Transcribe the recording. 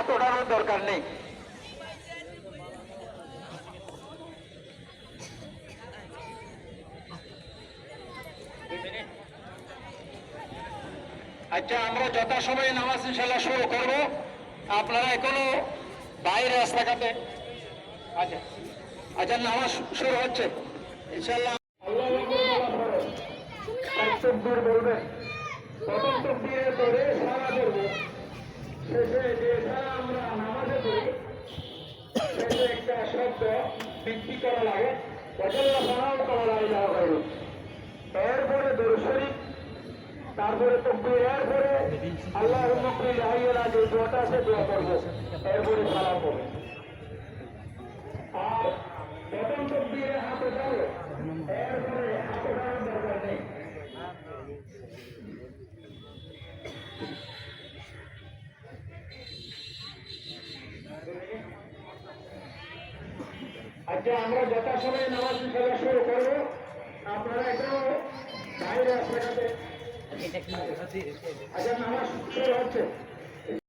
হাত ওঠানোর দরকার নেই। আচ্ছা আমরা যথাসময়ে নামাজ ইনশাল্লাহ শুরু করব। আপনারা এখনও বাইরে রাস্তাঘাটে। আচ্ছা আচ্ছা নামাজ শুরু হচ্ছে। ইনশাল্লাহ বলবে। সারা করব শেষে একটা শব্দ বৃদ্ধি করা লাগে। ওজল্লা সারাও করা লাগে যাওয়া হয়নি। এরপরে দর্শনী, তারপরে তকবির, এরপরে আল্লাহ মুকরিল হাইয়ালা যে দোয়াটা আছে দোয়া করব। এরপরে সালাম করব আর প্রথম তকবীরে হাতে যাবে এরপরে হাতে যাওয়ার দরকার নেই আচ্ছা আমরা যথা যথাসময়ে নামাজ খেলা শুরু করব। আপনারা এটাও বাইরে আপনার আচ্ছা নামাজ শুরু হচ্ছে।